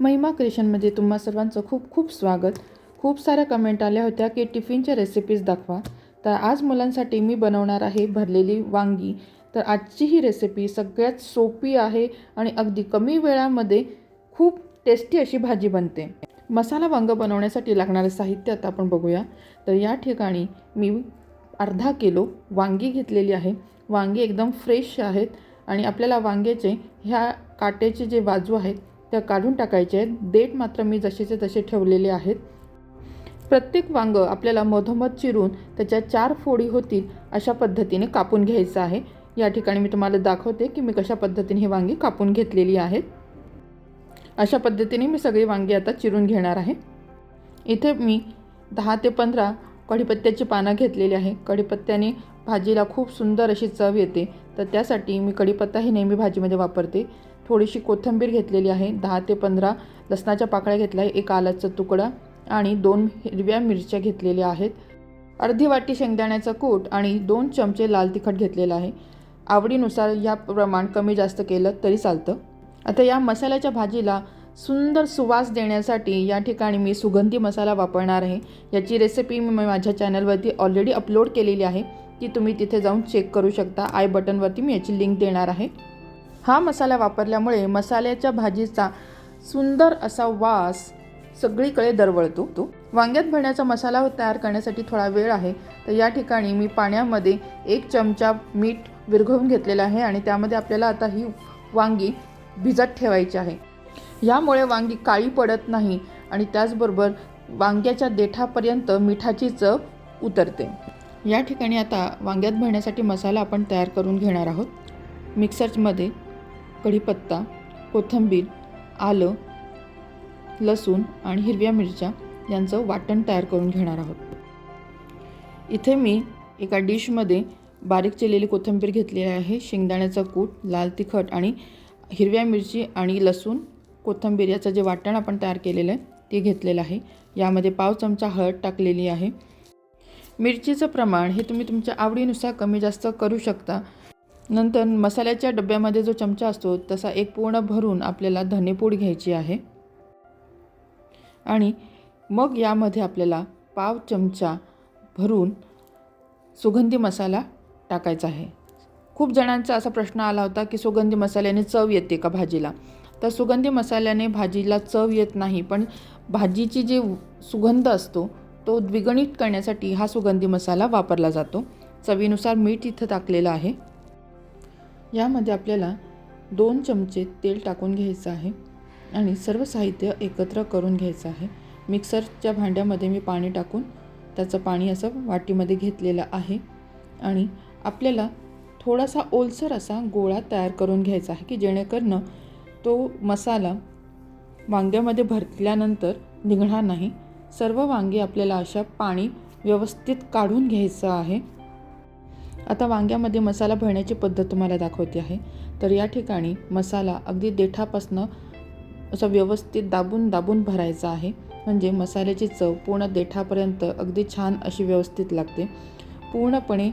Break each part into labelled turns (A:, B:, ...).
A: महिमा क्रिएशनमध्ये तुम्हा सर्वांचं खूप खूप स्वागत. खूप साऱ्या कमेंट आल्या होत्या की टिफिनच्या रेसिपीज दाखवा. तर आज मुलांसाठी मी बनवणार आहे भरलेली वांगी. तर आजची ही रेसिपी सगळ्यात सोपी आहे आणि अगदी कमी वेळामध्ये खूप टेस्टी अशी भाजी बनते. मसाला वांग बनवण्यासाठी लागणारे साहित्य आता आपण बघूया. तर या ठिकाणी मी अर्धा किलो वांगी घेतलेली आहे. वांगी एकदम फ्रेश आहेत आणि आपल्याला वांग्याचे ह्या काट्याचे जे बाजू आहेत त्या काढून टाकायचे आहेत. देठ मात्र मी जसेचे तसे ठेवलेले आहेत. प्रत्येक वांग आपल्याला मधोमध चिरून त्याच्या चार फोडी होतील अशा पद्धतीने कापून घ्यायचं आहे. या ठिकाणी मी तुम्हाला दाखवते की मी कशा पद्धतीने ही वांगी कापून घेतलेली आहेत. अशा पद्धतीने मी सगळी वांगी आता चिरून घेणार आहे. इथे मी दहा ते पंधरा कढीपत्त्याची पानं घेतलेली आहे. कढीपत्त्याने भाजीला खूप सुंदर अशी चव येते. तर त्यासाठी मी कढीपत्ता ही नेहमी भाजीमध्ये वापरते. थोडीशी कोथिंबीर घेतलेली आहे. दहा ते पंधरा लसणाच्या पाकळ्या घेतल्या आहे. एक आलाचा तुकडा आणि दोन हिरव्या मिरच्या घेतलेल्या आहेत. अर्धी वाटी शेंगदाण्याचं कूट आणि दोन चमचे लाल तिखट घेतलेलं आहे. आवडीनुसार या प्रमाण कमी जास्त केलं तरी चालतं. आता या मसाल्याच्या भाजीला सुंदर सुवास देण्यासाठी या ठिकाणी मी सुगंधी मसाला वापरणार आहे. याची रेसिपी मी माझ्या चॅनलवरती ऑलरेडी अपलोड केलेली आहे. ती तुम्ही तिथे जाऊन चेक करू शकता. आय बटनवरती मी याची लिंक देणार आहे. हा मसाला वापरल्यामुळे मसाल्याच्या भाजीचा सुंदर असा वास सगळीकडे दरवळतो. तो वांग्यात भरण्याचा मसाला तयार करण्यासाठी थोडा वेळ आहे. तर या ठिकाणी मी पाण्यामध्ये एक चमचा मीठ विरघळून घेतलेलं आहे आणि त्यामध्ये आपल्याला आता ही वांगी भिजत ठेवायची आहे. यामुळे वांगी काळी पडत नाही आणि त्याचबरोबर वांग्याच्या देठापर्यंत मिठाची चव उतरते. या ठिकाणी आता वांग्यात भरण्यासाठी मसाला आपण तयार करून घेणार आहोत. मिक्सरमध्ये कढीपत्ता कोथिंबीर आलं लसूण आणि हिरव्या मिरच्या यांचं वाटण तयार करून घेणार आहोत. इथे मी एका डिशमध्ये बारीक चिरलेली कोथिंबीर घेतलेली आहे. शेंगदाण्याचं कूट लाल तिखट आणि हिरव्या मिरची आणि लसूण कोथिंबीर याचं जे वाटण आपण तयार केलेलं आहे ते घेतलेलं आहे. यामध्ये पाव चमचा हळद टाकलेली आहे. मिरचीचं प्रमाण हे तुम्ही तुमच्या आवडीनुसार कमी जास्त करू शकता. नंतर मसाल्याच्या डब्यामध्ये जो चमचा असतो तसा एक पूर्ण भरून आपल्याला धनेपूड घ्यायची आहे. आणि मग यामध्ये आपल्याला पाव चमचा भरून सुगंधी मसाला टाकायचा आहे. खूप जणांचा असा प्रश्न आला होता की सुगंधी मसाल्याने चव येते का भाजीला? तर सुगंधी मसाल्याने भाजीला चव येत नाही पण भाजीची जी सुगंध असतो तो द्विगणित करण्यासाठी हा सुगंधी मसाला वापरला जातो. चवीनुसार मीठ इथं टाकलेलं आहे. यामध्ये आपल्याला दोन चमचे तेल टाकून घ्यायचं आहे आणि सर्व साहित्य एकत्र करून घ्यायचं आहे. मिक्सरच्या भांड्यामध्ये मी पाणी टाकून त्याचं पाणी असं वाटीमध्ये घेतलेलं आहे आणि आपल्याला थोडासा ओलसर असा गोळा तयार करून घ्यायचा आहे की जेणेकरून तो मसाला वांग्यामध्ये भरतल्यानंतर निघणार नाही. सर्व वांगे आपल्याला अशा पाणी व्यवस्थित काढून घ्यायचं आहे. आता वांग्यामध्ये मसाला भरण्याची पद्धत तुम्हाला दाखवते आहे. तर या ठिकाणी मसाला अगदी देठापासनं असं व्यवस्थित दाबून दाबून भरायचा आहे. म्हणजे मसाल्याची चव पूर्ण देठापर्यंत अगदी छान अशी व्यवस्थित लागते. पूर्णपणे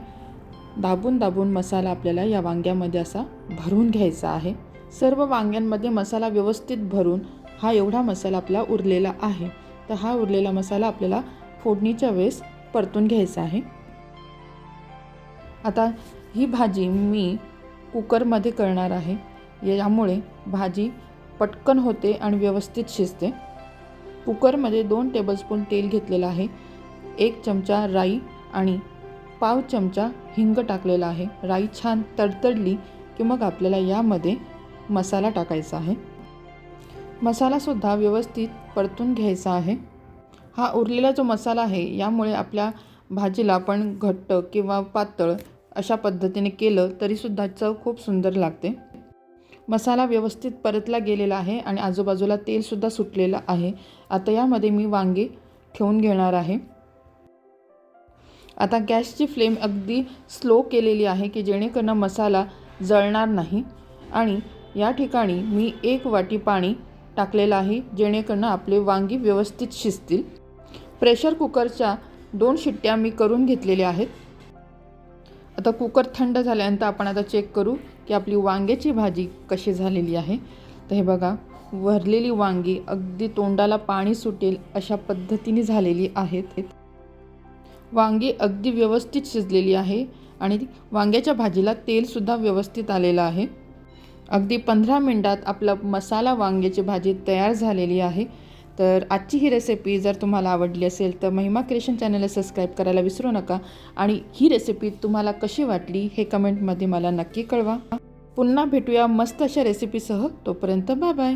A: दाबून दाबून मसाला आपल्याला या वांग्यामध्ये असा भरून घ्यायचा आहे. सर्व वांग्यांमध्ये मसाला व्यवस्थित भरून हा एवढा मसाला आपला उरलेला आहे. तर हा उरलेला मसाला आपल्याला फोडणीच्या वेळेस परतून घ्यायचा आहे. आता ही भाजी मी कुकरमध्ये करणार आहे. यामुळे भाजी पटकन होते आणि व्यवस्थित शिजते. कुकरमध्ये दोन टेबलस्पून तेल घेतलेलं आहे. एक चमचा राई आणि पाव चमचा हिंग टाकलेला आहे. राई छान तडतडली की मग आपल्याला यामध्ये मसाला टाकायचा आहे. मसालासुद्धा व्यवस्थित परतून घ्यायचा आहे. हा उरलेला जो मसाला आहे यामुळे आपल्या भाजीला पण घट्ट किंवा पातळ अशा पद्धतीने केलं तरीसुद्धा चव खूप सुंदर लागते. मसाला व्यवस्थित परतला गेलेला आहे आणि आजूबाजूला तेलसुद्धा सुटलेलं आहे. आता यामध्ये मी वांगे ठेवून घेणार आहे. आता गॅसची फ्लेम अगदी स्लो केलेली आहे की जेणेकरून मसाला जळणार नाही. आणि या ठिकाणी मी एक वाटी पाणी टाकलेलं आहे जेणेकरून आपले वांगी व्यवस्थित शिजतील. प्रेशर कुकरच्या दोन शिट्ट्या मी करून घेतलेल्या आहेत. आता कुकर थंड झाल्यानंतर आपण आता चेक करू की आपली वांग्याची भाजी कशी झालेली आहे. तर हे बघा भरलेली वांगी अगदी तोंडाला पाणी सुटेल अशा पद्धतीने झालेली आहेत. वांगी अगदी व्यवस्थित शिजलेली आहे आणि वांग्याच्या भाजीला तेलसुद्धा व्यवस्थित आलेलं आहे. अगदी पंधरा मिनटात आपला मसाला वांग्याची भाजी तयार झालेली आहे. तर आजची ही रेसिपी जर तुम्हाला आवडली असेल तर महिमा क्रिएशन चॅनलला सबस्क्राईब करायला विसरू नका आणि ही रेसिपी तुम्हाला कशी वाटली हे कमेंटमध्ये मला नक्की कळवा. पुन्हा भेटूया मस्त अशा रेसिपीसह तोपर्यंत बाय बाय